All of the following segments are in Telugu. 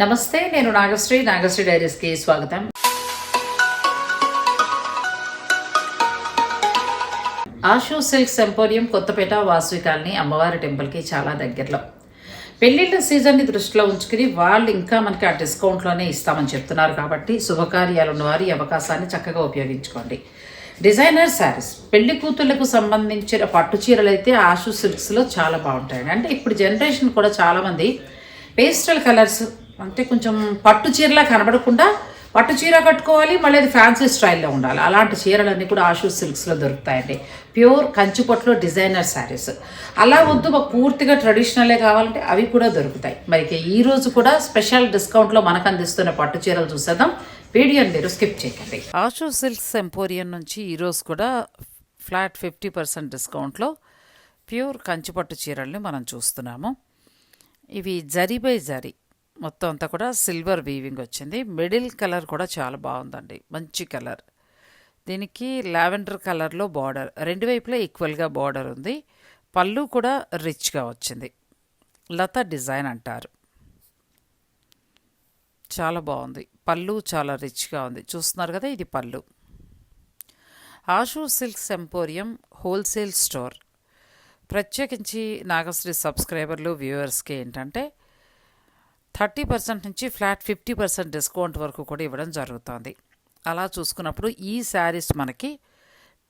నమస్తే నేను నాగశ్రీ నాగశ్రీ డైరీస్కి స్వాగతం. Ashu silks emporium Kothapeta Vasavi colony అమ్మవారి టెంపుల్కి చాలా దగ్గరలో. పెళ్ళిళ్ళ సీజన్ని దృష్టిలో ఉంచుకుని వాళ్ళు ఇంకా మనకి ఆ డిస్కౌంట్లోనే ఇస్తామని చెప్తున్నారు కాబట్టి శుభకార్యాలు ఉన్నవారు ఈ అవకాశాన్ని చక్కగా ఉపయోగించుకోండి. డిజైనర్ శారీస్ పెళ్ళి కూతుళ్ళకు సంబంధించిన పట్టు చీరలు అయితే ఆషు సిల్క్స్లో చాలా బాగుంటాయండి. అంటే ఇప్పుడు జనరేషన్ కూడా చాలామంది పేస్టల్ కలర్స్ అంటే కొంచెం పట్టు చీరలా కనబడకుండా పట్టు చీర కట్టుకోవాలి మళ్ళీ అది ఫ్యాన్సీ స్టైల్లో ఉండాలి. అలాంటి చీరలన్నీ కూడా ఆషూ సిల్క్స్లో దొరుకుతాయండి. ప్యూర్ కంచిపొట్టులో డిజైనర్ శారీస్. అలా వద్దు మాకు పూర్తిగా ట్రెడిషనలే కావాలంటే అవి కూడా దొరుకుతాయి. మరి ఈరోజు కూడా స్పెషల్ డిస్కౌంట్లో మనకు అందిస్తున్న పట్టు చీరలు చూసేద్దాం. వీడియోని మీరు స్కిప్ చేయకండి. ఆషూ సిల్క్స్ ఎంపోరియం నుంచి ఈరోజు కూడా ఫ్లాట్ ఫిఫ్టీ పర్సెంట్ డిస్కౌంట్లో ప్యూర్ కంచిపట్టు చీరల్ని మనం చూస్తున్నాము. ఇవి జరీ బై జరీ. మొత్తం అంతా కూడా సిల్వర్ వీవింగ్ వచ్చింది. మిడిల్ కలర్ కూడా చాలా బాగుందండి. మంచి కలర్. దీనికి లావెండర్ కలర్లో బార్డర్. రెండు వైపులా ఈక్వల్గా బార్డర్ ఉంది. పళ్ళు కూడా రిచ్గా వచ్చింది. లత డిజైన్ అంటారు. చాలా బాగుంది. పళ్ళు చాలా రిచ్గా ఉంది. చూస్తున్నారు కదా ఇది పళ్ళు. Ashu silks emporium wholesale store. ప్రత్యేకించి నాగశ్రీ సబ్స్క్రైబర్లు వ్యూవర్స్కి ఏంటంటే థర్టీ పర్సెంట్ నుంచి ఫ్లాట్ ఫిఫ్టీ పర్సెంట్ డిస్కౌంట్ వరకు కూడా ఇవ్వడం జరుగుతుంది. అలా చూసుకున్నప్పుడు ఈ శారీస్ మనకి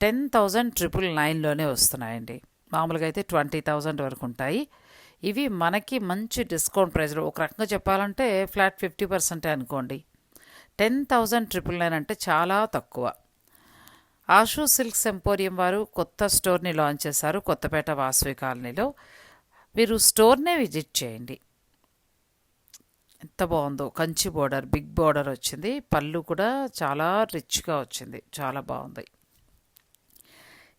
టెన్ థౌజండ్ ట్రిపుల్ నైన్లోనే వస్తున్నాయండి. మామూలుగా అయితే ట్వంటీ థౌజండ్ వరకు ఉంటాయి. ఇవి మనకి మంచి డిస్కౌంట్ ప్రైస్లో ఒక రకంగా చెప్పాలంటే ఫ్లాట్ ఫిఫ్టీ పర్సెంటే అనుకోండి. టెన్ థౌజండ్ ట్రిపుల్ నైన్ అంటే చాలా తక్కువ. ఆషు సిల్క్స్ ఎంపోరియం వారు కొత్త స్టోర్ని లాంచ్ చేశారు కొత్తపేట వాసవి కాలనీలో. మీరు స్టోర్నే విజిట్ చేయండి. ఎంత బాగుందో. కంచి బోర్డర్ బిగ్ బోర్డర్ వచ్చింది. పళ్ళు కూడా చాలా రిచ్గా వచ్చింది. చాలా బాగుంది.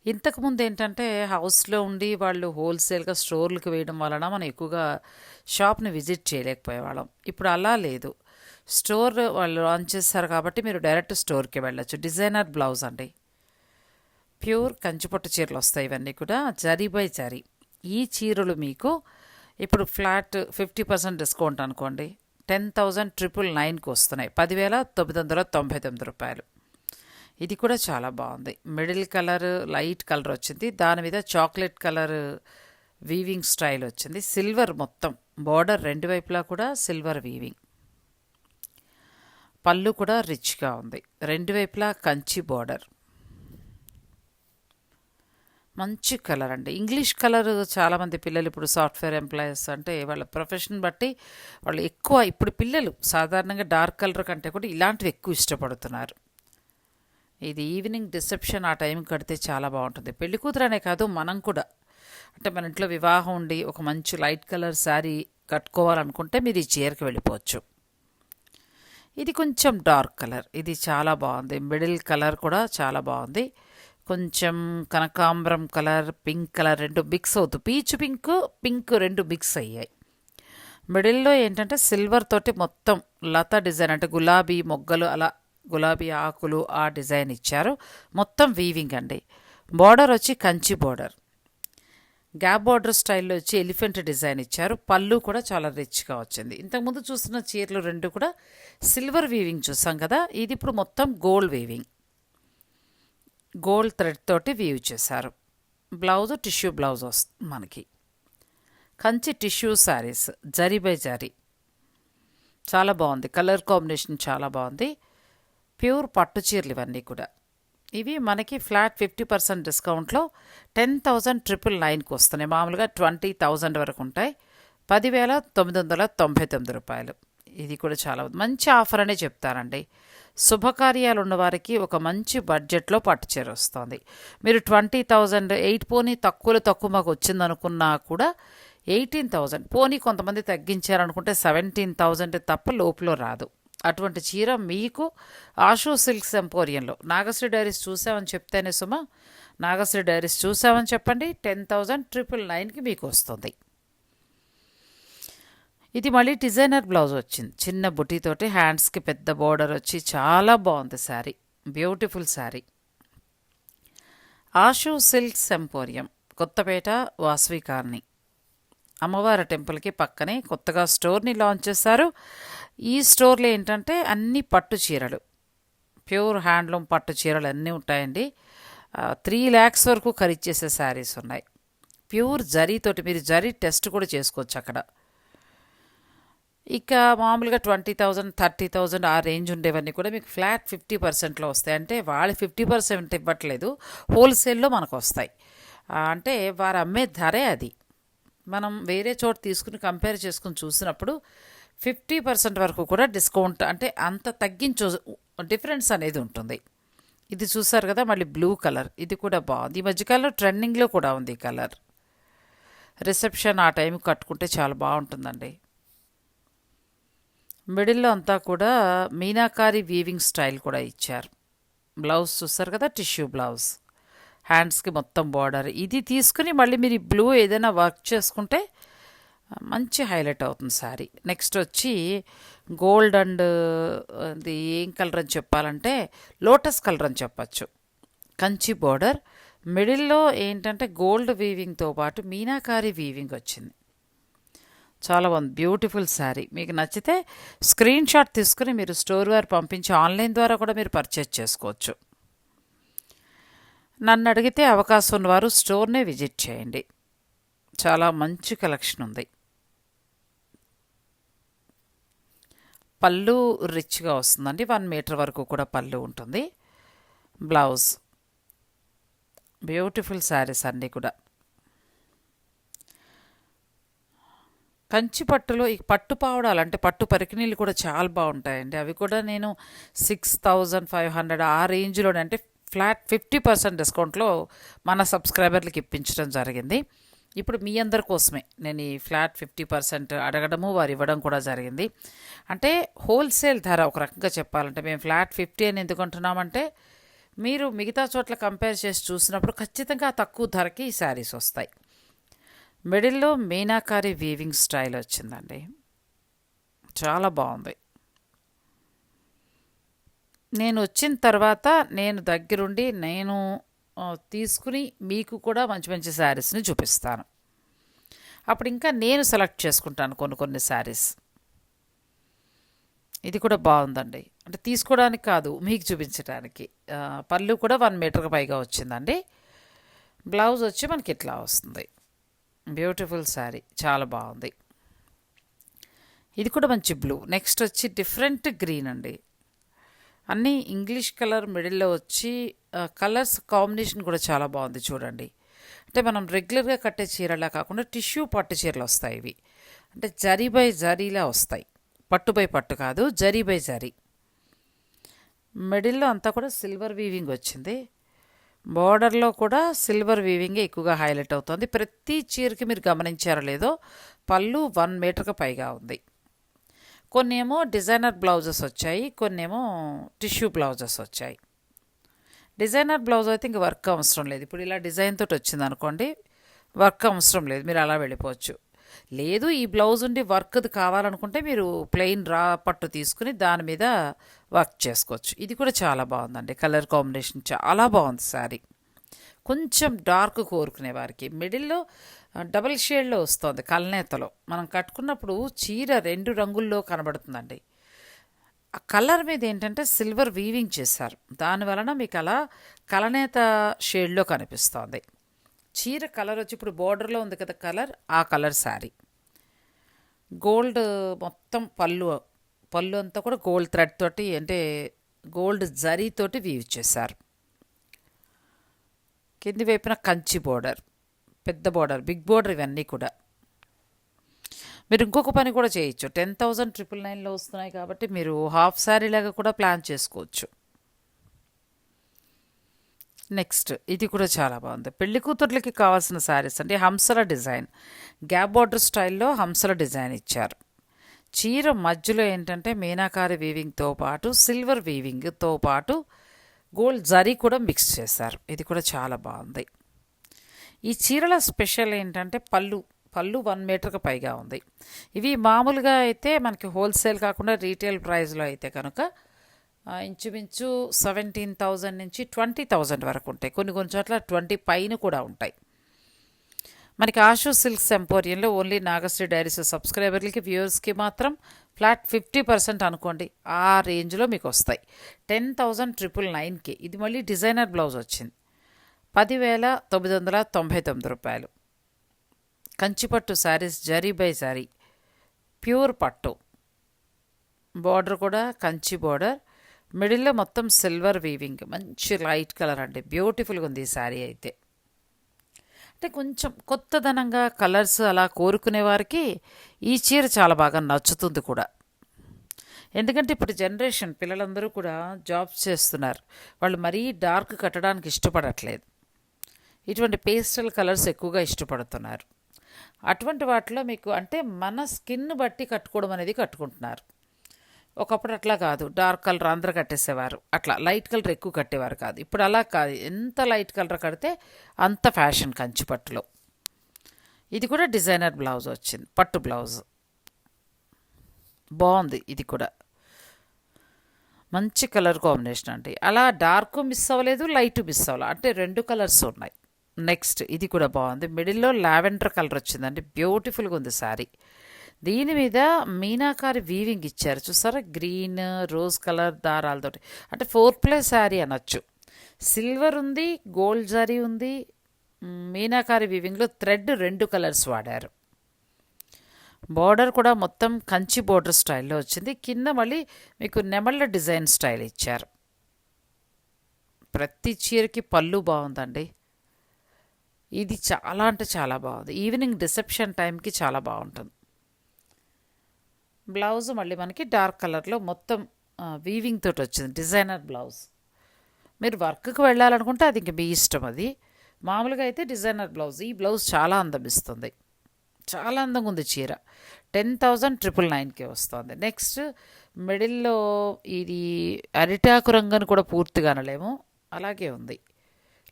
ఇంతకుముందు ఏంటంటే హౌస్లో ఉండి వాళ్ళు హోల్సేల్గా స్టోర్లకు వేయడం వలన మనం ఎక్కువగా షాప్ని విజిట్ చేయలేకపోయేవాళ్ళం. ఇప్పుడు అలా లేదు. స్టోర్ వాళ్ళు లాంచ్ చేస్తారు కాబట్టి మీరు డైరెక్ట్ స్టోర్కి వెళ్ళొచ్చు. డిజైనర్ బ్లౌజ్ అండి. ప్యూర్ కంచిపట్టు చీరలు వస్తాయి ఇవన్నీ కూడా జరీ బై జరీ. ఈ చీరలు మీకు ఇప్పుడు ఫ్లాట్ ఫిఫ్టీ పర్సెంట్ డిస్కౌంట్ అనుకోండి. టెన్ థౌజండ్ ట్రిపుల్ నైన్కి వస్తున్నాయి. పదివేల తొమ్మిది వందల తొంభై తొమ్మిది రూపాయలు. ఇది కూడా చాలా బాగుంది. మిడిల్ కలర్ లైట్ కలర్ వచ్చింది. దాని మీద చాక్లెట్ కలర్ వీవింగ్ స్టైల్ వచ్చింది. సిల్వర్ మొత్తం. బార్డర్ రెండు వైపులా కూడా సిల్వర్ వీవింగ్. పళ్ళు కూడా రిచ్గా ఉంది. రెండు వైపులా కంచి బార్డర్. మంచి కలర్ అండి. ఇంగ్లీష్ కలర్ చాలామంది పిల్లలు ఇప్పుడు సాఫ్ట్వేర్ ఎంప్లాయీస్ అంటే వాళ్ళ ప్రొఫెషన్ బట్టి వాళ్ళు ఎక్కువ ఇప్పుడు పిల్లలు సాధారణంగా డార్క్ కలర్ కంటే కూడా ఇలాంటివి ఎక్కువ ఇష్టపడుతున్నారు. ఇది ఈవినింగ్ డిసెప్షన్ ఆ టైంకి కడితే చాలా బాగుంటుంది. పెళ్ళి కూతురనే కాదు మనం కూడా. అంటే మన ఇంట్లో వివాహం ఉండి ఒక మంచి లైట్ కలర్ శారీ కట్టుకోవాలనుకుంటే మీరు ఈ చీరకి వెళ్ళిపోవచ్చు. ఇది కొంచెం డార్క్ కలర్. ఇది చాలా బాగుంది. మిడిల్ కలర్ కూడా చాలా బాగుంది. కొంచెం కనకాంబరం కలర్ పింక్ కలర్ రెండు మిక్స్ అవుతుంది పీచ్ పింక్ పింక్ రెండు మిక్స్ అయ్యాయి. మిడిల్లో ఏంటంటే సిల్వర్ తోటి మొత్తం లత డిజైన్ అంటే గులాబీ మొగ్గలు అలా గులాబీ ఆకులు ఆ డిజైన్ ఇచ్చారు. మొత్తం వీవింగ్ అండి. బార్డర్ వచ్చి కంచి బార్డర్ గ్యాప్ బార్డర్ స్టైల్లో వచ్చి ఎలిఫెంట్ డిజైన్ ఇచ్చారు. పళ్ళు కూడా చాలా రిచ్గా వచ్చింది. ఇంతకుముందు చూసిన చీరలు రెండు కూడా సిల్వర్ వీవింగ్ చూసాం కదా. ఇది ఇప్పుడు మొత్తం గోల్డ్ వీవింగ్ గోల్డ్ థ్రెడ్ తోటి వీవ్ చేశారు. బ్లౌజ్ టిష్యూ బ్లౌజ్ వస్తుంది మనకి. కంచి టిష్యూ శారీస్ జరీ బై జరీ. చాలా బాగుంది. కలర్ కాంబినేషన్ చాలా బాగుంది. ప్యూర్ పట్టు చీరలు ఇవన్నీ కూడా. ఇవి మనకి ఫ్లాట్ ఫిఫ్టీ పర్సెంట్ డిస్కౌంట్లో టెన్ థౌజండ్ ట్రిపుల్ నైన్కి వస్తున్నాయి. మామూలుగా ట్వంటీ థౌజండ్ వరకు ఉంటాయి. పదివేల తొమ్మిది వందల తొంభై తొమ్మిది రూపాయలు. ఇది కూడా చాలా మంచి ఆఫర్ అనే చెప్తారండి. శుభకార్యాలు ఉన్నవారికి ఒక మంచి బడ్జెట్లో పట్టు చేరుస్తుంది మీరు ట్వంటీ థౌజండ్ ఎయిట్ పోనీ తక్కువలో తక్కువ మాకు వచ్చిందనుకున్నా కూడా ఎయిటీన్ థౌజండ్ పోనీ కొంతమంది తగ్గించారనుకుంటే సెవెంటీన్ థౌజండ్ తప్ప లోపులో రాదు. అటువంటి చీర మీకు ఆషో సిల్క్స్ ఎంపోరియంలో నాగశ్రీ డైరీస్ చూసామని చెప్తేనే సుమ నాగశ్రీ డైరీస్ చూసామని చెప్పండి టెన్ థౌజండ్ ట్రిపుల్ నైన్కి మీకు వస్తుంది. ఇది మళ్ళీ డిజైనర్ బ్లౌజ్ వచ్చింది. చిన్న బుటీతోటి హ్యాండ్స్కి పెద్ద బోర్డర్ వచ్చి చాలా బాగుంది sari. Beautiful sari. Ashu silks emporium Kothapeta Vasavi colony. అమ్మవారి టెంపుల్కి పక్కనే కొత్తగా స్టోర్ని లాంచ్ చేశారు. ఈ స్టోర్లో ఏంటంటే అన్ని పట్టు చీరలు. ప్యూర్ హ్యాండ్లూమ్ పట్టు చీరలు అన్నీ ఉంటాయండి. త్రీ ల్యాక్స్ వరకు ఖరీదు చేసే శారీస్ ఉన్నాయి. ప్యూర్ జరీతోటి మీరు జరీ టెస్ట్ కూడా చేసుకోవచ్చు అక్కడ. ఇక మామూలుగా ట్వంటీ థౌజండ్ థర్టీ థౌజండ్ ఆ రేంజ్ ఉండేవన్నీ కూడా మీకు ఫ్లాట్ ఫిఫ్టీ పర్సెంట్లో వస్తాయి. అంటే వాళ్ళు ఫిఫ్టీ పర్సెంట్ ఇవ్వట్లేదు. హోల్సేల్లో మనకు వస్తాయి. అంటే వారు అమ్మే ధరే అది. మనం వేరే చోట తీసుకుని కంపేర్ చేసుకుని చూసినప్పుడు ఫిఫ్టీ పర్సెంట్ వరకు కూడా డిస్కౌంట్ అంటే అంత తగ్గించు డిఫరెన్స్ అనేది ఉంటుంది. ఇది చూసారు కదా మళ్ళీ బ్లూ కలర్. ఇది కూడా బాగుంది. ఈ మధ్యకాలంలో ట్రెండింగ్లో కూడా ఉంది ఈ కలర్. రిసెప్షన్ ఆ టైం కట్టుకుంటే చాలా బాగుంటుందండి. మిడిల్లో అంతా కూడా మీనాకారి వీవింగ్ స్టైల్ కూడా ఇచ్చారు. బ్లౌజ్ చూస్తారు కదా టిష్యూ బ్లౌజ్. హ్యాండ్స్కి మొత్తం బార్డర్. ఇది తీసుకుని మళ్ళీ మీరు ఈ బ్లూ ఏదైనా వర్క్ చేసుకుంటే మంచి హైలైట్ అవుతుంది శారీ. నెక్స్ట్ వచ్చి గోల్డ్ అండ్ అది ఏం కలర్ అని చెప్పాలంటే లోటస్ కలర్ అని చెప్పచ్చు. కంచి బోర్డర్. మిడిల్లో ఏంటంటే గోల్డ్ వీవింగ్తో పాటు మీనాకారి వీవింగ్ వచ్చింది. చాలా బాగుంది. బ్యూటిఫుల్ శారీ మీకు నచ్చితే స్క్రీన్ షాట్ తీసుకుని మీరు స్టోర్ వారు పంపించి ఆన్లైన్ ద్వారా కూడా మీరు పర్చేజ్ చేసుకోవచ్చు. నన్ను అడిగితే అవకాశం ఉన్నవారు స్టోర్నే విజిట్ చేయండి. చాలా మంచి కలెక్షన్ ఉంది. పళ్ళు రిచ్గా వస్తుందండి. వన్ మీటర్ వరకు కూడా పళ్ళు ఉంటుంది. బ్లౌజ్ బ్యూటిఫుల్ శారీస్ అన్నీ కూడా. కంచి పట్టులో ఈ పట్టు పావడాలు అంటే పట్టు పరికినీళ్ళు కూడా చాలా బాగుంటాయండి. అవి కూడా నేను సిక్స్ థౌజండ్ ఫైవ్ హండ్రెడ్ ఆ రేంజ్లోనే అంటే ఫ్లాట్ ఫిఫ్టీ పర్సెంట్ డిస్కౌంట్లో మన సబ్స్క్రైబర్లకి ఇప్పించడం జరిగింది. ఇప్పుడు మీ అందరి కోసమే నేను ఈ ఫ్లాట్ ఫిఫ్టీ పర్సెంట్ అడగడము వారు ఇవ్వడం కూడా జరిగింది. అంటే హోల్సేల్ ధర ఒక రకంగా చెప్పాలంటే మేము ఫ్లాట్ ఫిఫ్టీ అని ఎందుకు అంటున్నామంటే మీరు మిగతా చోట్ల కంపేర్ చేసి చూసినప్పుడు ఖచ్చితంగా తక్కువ ధరకి ఈ శారీస్ వస్తాయి. మిడిల్లో మీనాకారి వీవింగ్ స్టైల్ వచ్చిందండి. చాలా బాగుంది. నేను వచ్చిన తర్వాత నేను దగ్గరుండి నేను తీసుకుని మీకు కూడా మంచి మంచి శారీస్ని చూపిస్తాను. అప్పుడు ఇంకా నేను సెలెక్ట్ చేసుకుంటాను కొన్ని కొన్ని శారీస్ ఇది కూడా బాగుందండి. అంటే తీసుకోవడానికి కాదు మీకు చూపించడానికి. పళ్ళు కూడా వన్ మీటర్కి పైగా వచ్చిందండి. బ్లౌజ్ వచ్చి మనకి ఇట్లా వస్తుంది. Beautiful sari. చాలా బాగుంది. ఇది కూడా మంచి బ్లూ. నెక్స్ట్ వచ్చి డిఫరెంట్ గ్రీన్ అండి. అన్నీ ఇంగ్లీష్ కలర్ మిడిల్లో వచ్చి కలర్స్ కాంబినేషన్ కూడా చాలా బాగుంది చూడండి. అంటే మనం రెగ్యులర్గా కట్టే చీరలా కాకుండా టిష్యూ పట్టు చీరలు వస్తాయి ఇవి. అంటే జరీ బై జరీలా వస్తాయి. పట్టు బై పట్టు కాదు జరీ బై జరీ. మిడిల్లో అంతా కూడా సిల్వర్ వీవింగ్ వచ్చింది. బార్డర్లో కూడా సిల్వర్ వీవింగ్ ఎక్కువగా హైలైట్ అవుతుంది. ప్రతి చీరకి మీరు గమనించారో లేదో పళ్ళు వన్ మీటర్కి పైగా ఉంది. కొన్ని ఏమో డిజైనర్ బ్లౌజెస్ వచ్చాయి కొన్ని ఏమో టిష్యూ బ్లౌజెస్ వచ్చాయి. డిజైనర్ బ్లౌజ్ అయితే ఇంక వర్క్ అవసరం లేదు. ఇప్పుడు ఇలా డిజైన్ తోటి వచ్చింది అనుకోండి వర్క్ అవసరం లేదు. మీరు అలా వెళ్ళిపోవచ్చు. లేదు ఈ బ్లౌజ్ ఉండి వర్క్ది కావాలనుకుంటే మీరు ప్లెయిన్ రా పట్టు తీసుకుని దాని మీద వర్క్ చేసుకోవచ్చు. ఇది కూడా చాలా బాగుందండి. కలర్ కాంబినేషన్ చాలా బాగుంది శారీ. కొంచెం డార్క్ కోరుకునే వారికి. మిడిల్లో డబుల్ షేడ్లో వస్తుంది కల్నేతలో. మనం కట్టుకున్నప్పుడు చీర రెండు రంగుల్లో కనబడుతుందండి. ఆ కలర్ మీద ఏంటంటే సిల్వర్ వీవింగ్ చేశారు. దాని వలన మీకు అలా కలనేత షేడ్లో కనిపిస్తోంది. చీర కలర్ వచ్చి ఇప్పుడు బోర్డర్లో ఉంది కదా కలర్ ఆ కలర్ శారీ. గోల్డ్ మొత్తం పళ్ళు పళ్ళు అంతా కూడా గోల్డ్ థ్రెడ్ తోటి అంటే గోల్డ్ జరీతోటి వీవ్ చేశారు. కింది వైపున కంచి బోర్డర్ పెద్ద బోర్డర్ బిగ్ బోర్డర్ ఇవన్నీ కూడా. మీరు ఇంకొక పని కూడా చేయొచ్చు. టెన్ థౌజండ్ ట్రిపుల్ నైన్లో వస్తున్నాయి కాబట్టి మీరు హాఫ్ శారీ లాగా కూడా ప్లాన్ చేసుకోవచ్చు. నెక్స్ట్ ఇది కూడా చాలా బాగుంది. పెళ్ళి కూతుర్లకి కావాల్సిన శారీస్ అంటే హంసల డిజైన్. గ్యాప్ బార్డర్ స్టైల్లో హంసల డిజైన్ ఇచ్చారు. చీర మధ్యలో ఏంటంటే మీనాకారి వీవింగ్తో పాటు సిల్వర్ వీవింగ్తో పాటు గోల్డ్ జరీ కూడా మిక్స్ చేశారు. ఇది కూడా చాలా బాగుంది. ఈ చీరల స్పెషల్ ఏంటంటే పళ్ళు పళ్ళు వన్ మీటర్కి పైగా ఉంది. ఇవి మామూలుగా అయితే మనకి హోల్సేల్ కాకుండా రీటైల్ ప్రైస్లో అయితే కనుక ఇంచుమించు సెవెంటీన్ థౌజండ్ నుంచి ట్వంటీ థౌజండ్ వరకు ఉంటాయి. కొన్ని కొన్ని చోట్ల ట్వంటీ పైన కూడా ఉంటాయి. మనకి ఆషు సిల్క్స్ ఎంపోరియంలో ఓన్లీ నాగశ్రీ డైరీస్ సబ్స్క్రైబర్లకి వ్యూవర్స్కి మాత్రం ఫ్లాట్ ఫిఫ్టీ పర్సెంట్ అనుకోండి. ఆ రేంజ్లో మీకు వస్తాయి. టెన్ థౌజండ్ ట్రిపుల్ నైన్కి ఇది మళ్ళీ డిజైనర్ బ్లౌజ్ వచ్చింది. పదివేల తొమ్మిది వందల తొంభై తొమ్మిది రూపాయలు. కంచిపట్టు శారీస్ జరీ బై శారీ ప్యూర్ పట్టు. బార్డర్ కూడా కంచి బార్డర్. మిడిల్లో మొత్తం సిల్వర్ వీవింగ్. మంచి లైట్ కలర్ అండి. బ్యూటిఫుల్గా ఉంది ఈ శారీ అయితే. అంటే కొంచెం కొత్తదనంగా కలర్స్ అలా కోరుకునే వారికి ఈ చీర చాలా బాగా నచ్చుతుంది కూడా. ఎందుకంటే ఇప్పుడు జనరేషన్ పిల్లలందరూ కూడా జాబ్స్ చేస్తున్నారు. వాళ్ళు మరీ డార్క్ కట్టడానికి ఇష్టపడట్లేదు. ఇటువంటి పేస్టల్ కలర్స్ ఎక్కువగా ఇష్టపడుతున్నారు. అటువంటి వాటిలో మీకు అంటే మన స్కిన్ బట్టి కట్టుకోవడం అనేది కట్టుకుంటున్నారు. ఒకప్పుడు అట్లా కాదు. డార్క్ కలర్ అందరు కట్టేసేవారు. అట్లా లైట్ కలర్ ఎక్కువ కట్టేవారు కాదు. ఇప్పుడు అలా కాదు. ఎంత లైట్ కలర్ కడితే అంత ఫ్యాషన్ కంచి పట్టులో ఇది కూడా డిజైనర్ బ్లౌజ్ వచ్చింది. పట్టు బ్లౌజ్. బాగుంది ఇది కూడా. మంచి కలర్ కాంబినేషన్ అండి. అలా డార్క్ మిస్ అవ్వలేదు లైట్ మిస్ అవ్వలేదు. అంటే రెండు కలర్స్ ఉన్నాయి. నెక్స్ట్ ఇది కూడా బాగుంది. మిడిల్లో లావెండర్ కలర్ వచ్చిందండి. బ్యూటిఫుల్గా ఉంది శారీ. దీని మీద మీనాకారి వీవింగ్ ఇచ్చారు. చూసారా? గ్రీన్ రోజ్ కలర్ దారాలతోటి. అంటే ఫోర్ ప్లస్ శారీ అనొచ్చు. సిల్వర్ ఉంది గోల్డ్ జరీ ఉంది. మీనాకారి వీవింగ్లో థ్రెడ్ రెండు కలర్స్ వాడారు. బార్డర్ కూడా మొత్తం కంచి బార్డర్ స్టైల్లో వచ్చింది. కింద మళ్ళీ మీకు నెమళ్ళ డిజైన్ స్టైల్ ఇచ్చారు. ప్రతి చీరకి పళ్ళు బాగుందండి. ఇది చాలా అంటే చాలా బాగుంది. ఈవినింగ్ రిసెప్షన్ టైంకి చాలా బాగుంటుంది. బ్లౌజ్ మళ్ళీ మనకి డార్క్ కలర్లో మొత్తం వీవింగ్ తోటి వచ్చింది. Designer blouse. మీరు వర్క్కి వెళ్ళాలనుకుంటే అది ఇంక మీ ఇష్టం అది. మామూలుగా అయితే డిజైనర్ బ్లౌజ్. ఈ బ్లౌజ్ చాలా అందం ఇస్తుంది చాలా అందంగా ఉంది చీర. టెన్ థౌజండ్ ట్రిపుల్ నైన్కి వస్తుంది. నెక్స్ట్ మిడిల్లో ఇది అరిటాకు రంగును కూడా పూర్తిగా అనలేము. అలాగే ఉంది.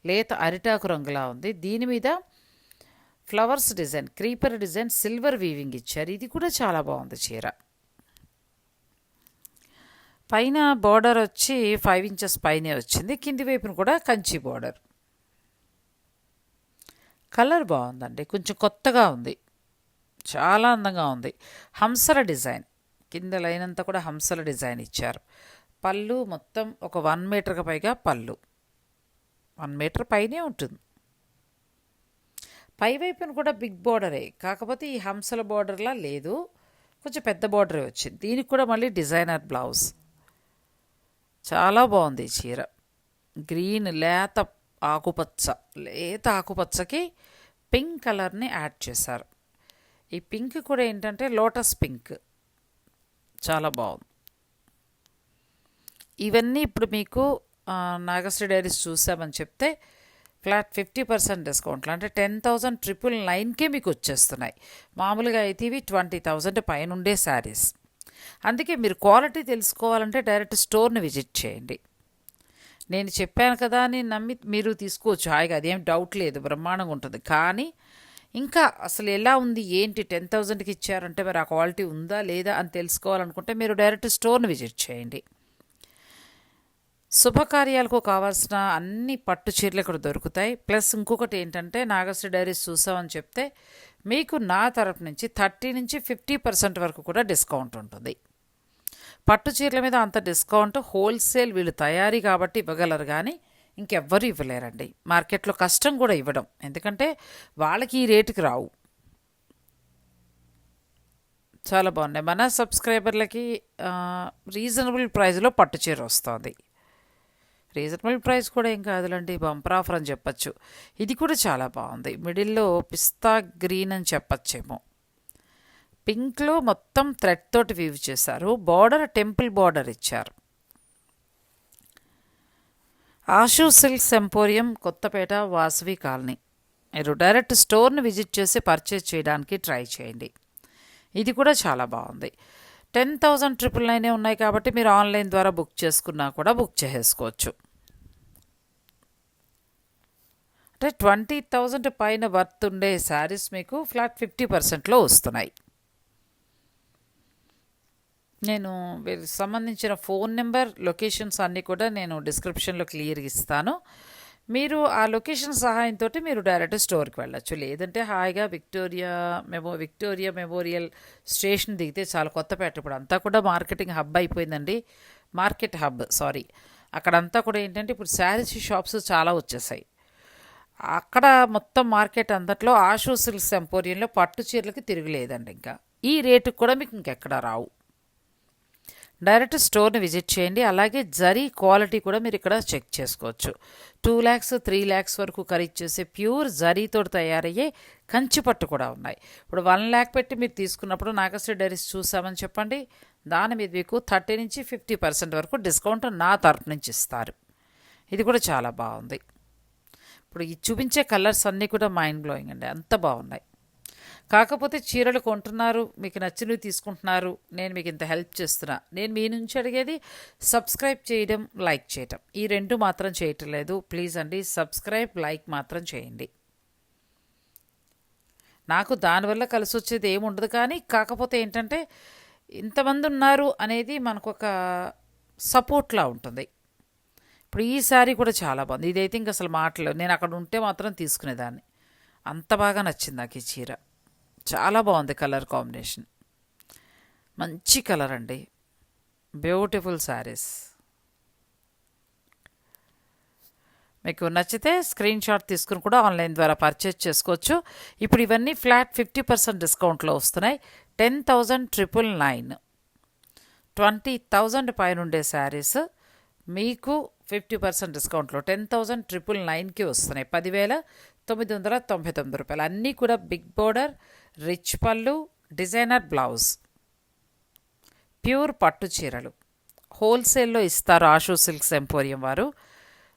లేత అరిటాకు రంగులా ఉంది. దీని మీద flowers design creeper design silver weaving ఇచ్చారు. ఇది కూడా చాలా బాగుంది చీర. పైన బార్డర్ వచ్చి ఫైవ్ ఇంచెస్ పైనే వచ్చింది. కింది వైపున కూడా కంచి బార్డర్ కలర్ బాగుందండి. కొంచెం కొత్తగా ఉంది. చాలా అందంగా ఉంది. హంసల డిజైన్. కింద లైన్ అంతా కూడా హంసల డిజైన్ ఇచ్చారు. పళ్ళు మొత్తం ఒక వన్ మీటర్కి పైగా పళ్ళు. వన్ మీటర్ పైనే ఉంటుంది. పై వైపున కూడా బిగ్ బార్డరే కాకపోతే ఈ హంసల బార్డర్లా లేదు. కొంచెం పెద్ద బార్డరే వచ్చింది. దీనికి కూడా మళ్ళీ డిజైనర్ బ్లౌజ్ చాలా బాగుంది ఈ చీర. గ్రీన్ లేత ఆకుపచ్చ లేత ఆకుపచ్చకి పింక్ కలర్ని యాడ్ చేశారు. ఈ పింక్ కూడా ఏంటంటే లోటస్ పింక్. చాలా బాగుంది. ఇవన్నీ ఇప్పుడు మీకు నాగశ్రీ డైరీస్ చూసామని చెప్తే ఫ్లాట్ ఫిఫ్టీ పర్సెంట్ డిస్కౌంట్లు అంటే టెన్ థౌజండ్ ట్రిపుల్ నైన్కే మీకు వచ్చేస్తున్నాయి. మామూలుగా అయితే ఇవి ట్వంటీ థౌజండ్ పైన ఉండే శారీస్. అందుకే మీరు క్వాలిటీ తెలుసుకోవాలంటే డైరెక్ట్ స్టోర్ని విజిట్ చేయండి. నేను చెప్పాను కదా అని నమ్మి మీరు తీసుకోవచ్చు. హాయిగా అదేం డౌట్ లేదు బ్రహ్మాండంగా ఉంటుంది. కానీ ఇంకా అసలు ఎలా ఉంది ఏంటి టెన్ థౌజండ్కి ఇచ్చారంటే మరి ఆ క్వాలిటీ ఉందా లేదా అని తెలుసుకోవాలనుకుంటే మీరు డైరెక్ట్ స్టోర్ని విజిట్ చేయండి. శుభకార్యాలకు కావాల్సిన అన్ని పట్టు చీరలు ఇక్కడ దొరుకుతాయి. ప్లస్ ఇంకొకటి ఏంటంటే నాగశ్రీ డైరీస్ చూసామని చెప్తే మీకు నా తరపు నుంచి థర్టీ నుంచి ఫిఫ్టీ పర్సెంట్ వరకు కూడా డిస్కౌంట్ ఉంటుంది. పట్టు చీరల మీద అంత డిస్కౌంట్ హోల్సేల్ వీళ్ళు తయారీ కాబట్టి ఇవ్వగలరు కానీ ఇంకెవ్వరు ఇవ్వలేరండి. మార్కెట్లో కష్టం కూడా ఇవ్వడం. ఎందుకంటే వాళ్ళకి ఈ రేటుకి రావు. చాలా బాగున్నాయి. మన సబ్స్క్రైబర్లకి రీజనబుల్ ప్రైస్లో పట్టు చీర వస్తుంది. రీజనబుల్ ప్రైస్ కూడా ఏం కాదులండి బంపర్ ఆఫర్ అని చెప్పచ్చు. ఇది కూడా చాలా బాగుంది. మిడిల్లో పిస్తా గ్రీన్ అని చెప్పచ్చేమో. పింక్లో మొత్తం థ్రెడ్ తోటి వీవ్ చేశారు. బార్డర్ టెంపుల్ బార్డర్ ఇచ్చారు. Ashu silks emporium Kothapeta Vasavi colony. మీరు డైరెక్ట్ స్టోర్ని విజిట్ చేసి పర్చేజ్ చేయడానికి ట్రై చేయండి. ఇది కూడా చాలా బాగుంది. టెన్ థౌజండ్ ట్రిపుల్ నైనే ఉన్నాయి కాబట్టి మీరు ఆన్లైన్ ద్వారా బుక్ చేసుకున్నా కూడా బుక్ చేసుకోవచ్చు అంటే ట్వంటీ థౌజండ్ పైన వర్త్ ఉండే శారీస్ మీకు ఫ్లాట్ ఫిఫ్టీ పర్సెంట్లో వస్తున్నాయి. నేను వీరికి సంబంధించిన ఫోన్ నెంబర్ లొకేషన్స్ అన్నీ కూడా నేను డిస్క్రిప్షన్లో క్లియర్గా ఇస్తాను. మీరు ఆ లొకేషన్ సహాయంతో మీరు డైరెక్ట్ స్టోర్కి వెళ్ళచ్చు. లేదంటే హాయిగా Victoria memo Victoria memorial station దిగితే చాలా. కొత్తపేట ఇప్పుడు అంతా కూడా మార్కెటింగ్ హబ్ అయిపోయిందండి. Market hub sorry. అక్కడంతా కూడా ఏంటంటే ఇప్పుడు శారీస్ షాప్స్ చాలా వచ్చేసాయి. అక్కడ మొత్తం మార్కెట్ అంతట్లో ఆషూ సిల్క్స్ ఎంపోరియంలో పట్టు చీరలకి తిరగలేదండి ఇంకా. ఈ రేటుకి కూడా మీకు ఇంకెక్కడ రావు. డైరెక్ట్ స్టోర్ని విజిట్ చేయండి. అలాగే జరీ క్వాలిటీ కూడా మీరు ఇక్కడ చెక్ చేసుకోవచ్చు. టూ ల్యాక్స్ త్రీ ల్యాక్స్ వరకు ఖరీదు చేసే ప్యూర్ జరీతో తయారయ్యే కంచి పట్టు కూడా ఉన్నాయి. ఇప్పుడు వన్ ల్యాక్ పెట్టి మీరు తీసుకున్నప్పుడు నాగశ్రీ డైరీస్ చూసామని చెప్పండి. దాని మీద మీకు థర్టీ నుంచి ఫిఫ్టీ పర్సెంట్ వరకు డిస్కౌంట్ నా తరపు నుంచి ఇస్తారు. ఇది కూడా చాలా బాగుంది. ఇప్పుడు ఈ చూపించే కలర్స్ అన్నీ కూడా మైండ్ బ్లోయింగ్ అండి. అంత బాగున్నాయి. కాకపోతే చీరలు కొంటున్నారు మీకు నచ్చినవి తీసుకుంటున్నారు నేను మీకు ఇంత హెల్ప్ చేస్తున్నా. నేను మీ నుంచి అడిగేది సబ్స్క్రైబ్ చేయడం లైక్ చేయటం. ఈ రెండు మాత్రం చేయటం లేదు ప్లీజ్ అండి సబ్స్క్రైబ్ లైక్ మాత్రం చేయండి. నాకు దానివల్ల కలిసి వచ్చేది ఏముండదు కానీ కాకపోతే ఏంటంటే ఇంతమంది ఉన్నారు అనేది మనకు ఒక సపోర్ట్లా ఉంటుంది. ఇప్పుడు ఈసారి కూడా చాలా బాగుంది. ఇదైతే ఇంక అసలు మాటలు నేను అక్కడ ఉంటే మాత్రం తీసుకునేదాన్ని. అంత బాగా నచ్చింది నాకు ఈ చీర. చాలా బాగుంది కలర్ కాంబినేషన్. మంచి కలర్ అండి. Beautiful saris. మీకు నచ్చితే స్క్రీన్ షాట్ తీసుకుని కూడా ఆన్లైన్ ద్వారా పర్చేజ్ చేసుకోవచ్చు. ఇప్పుడు ఇవన్నీ ఫ్లాట్ ఫిఫ్టీ పర్సెంట్ డిస్కౌంట్లో వస్తున్నాయి. Ten thousand triple nine. Twenty thousand పైన ఉండే శారీస్ మీకు ఫిఫ్టీ పర్సెంట్ డిస్కౌంట్లో టెన్ థౌజండ్ ట్రిపుల్ నైన్కి వస్తున్నాయి. పదివేల తొమ్మిది వందల తొంభై తొమ్మిది రూపాయలు. అన్నీ కూడా బిగ్ బోర్డర్ రిచ్ పళ్ళు డిజైనర్ బ్లౌజ్. ప్యూర్ పట్టు చీరలు. హోల్సేల్లో ఇస్తారు ఆషూ సిల్క్స్ ఎంపోరియం వారు.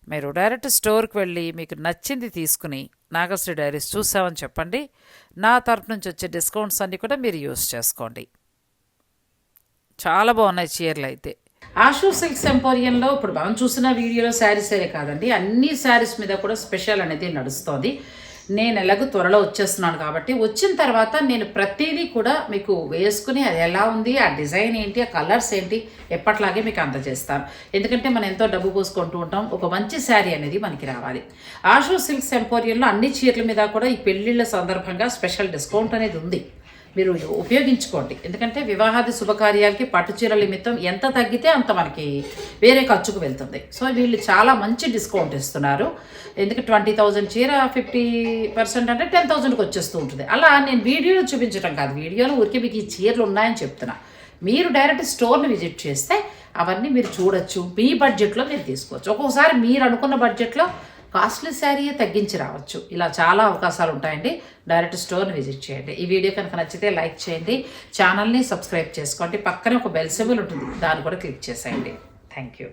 మీరు డైరెక్ట్ స్టోర్కి వెళ్ళి మీకు నచ్చింది తీసుకుని నాగశ్రీ డైరీస్ చూసామని చెప్పండి. నా తరపు నుంచి వచ్చే డిస్కౌంట్స్ అన్నీ కూడా మీరు యూస్ చేసుకోండి. చాలా బాగున్నాయి చీరలు అయితే. ఆషూ సిల్క్స్ ఎంపోరియంలో ఇప్పుడు మనం చూసిన వీడియోలో శారీసే కాదండి. అన్ని శారీస్ మీద కూడా స్పెషల్ అనేది నడుస్తుంది. నేను ఎలాగో త్వరలో వచ్చేస్తున్నాను కాబట్టి వచ్చిన తర్వాత నేను ప్రతిదీ కూడా మీకు వేసుకుని అది ఎలా ఉంది ఆ డిజైన్ ఏంటి ఆ కలర్స్ ఏంటి ఎప్పట్లాగే మీకు అందజేస్తాను. ఎందుకంటే మనం ఎంతో డబ్బు పోసుకుంటూ ఉంటాం. ఒక మంచి శారీ అనేది మనకి రావాలి. ఆషూ సిల్క్స్ ఎంపోరియంలో అన్ని చీరల మీద కూడా ఈ పెళ్ళిళ్ళ సందర్భంగా స్పెషల్ డిస్కౌంట్ అనేది ఉంది. మీరు ఉపయోగించుకోండి. ఎందుకంటే వివాహాది శుభకార్యాలకి పట్టుచీరల నిమిత్తం ఎంత తగ్గితే అంత మనకి వేరే ఖర్చుకు వెళ్తుంది. సో వీళ్ళు చాలా మంచి డిస్కౌంట్ ఇస్తున్నారు. ఎందుకంటే ట్వంటీ థౌజండ్ చీర ఫిఫ్టీ పర్సెంట్ అంటే టెన్ థౌజండ్కి వచ్చేస్తూ ఉంటుంది. అలా నేను వీడియోలో చూపించడం కాదు. వీడియోలో ఊరికే మీకు ఈ చీరలు ఉన్నాయని చెప్తున్నా. మీరు డైరెక్ట్ స్టోర్ని విజిట్ చేస్తే అవన్నీ మీరు చూడొచ్చు. మీ బడ్జెట్లో మీరు తీసుకోవచ్చు. ఒక్కొక్కసారి మీరు అనుకున్న బడ్జెట్లో కాస్ట్లీ శారీ తగ్గించి రావచ్చు. ఇలా చాలా అవకాశాలు ఉంటాయండి. డైరెక్ట్ స్టోర్ని విజిట్ చేయండి. ఈ వీడియో కనుక నచ్చితే లైక్ చేయండి. ఛానల్ని సబ్స్క్రైబ్ చేసుకోండి. పక్కనే ఒక బెల్ సింబల్ ఉంటుంది. దాన్ని కూడా క్లిక్ చేసేయండి. Thank you.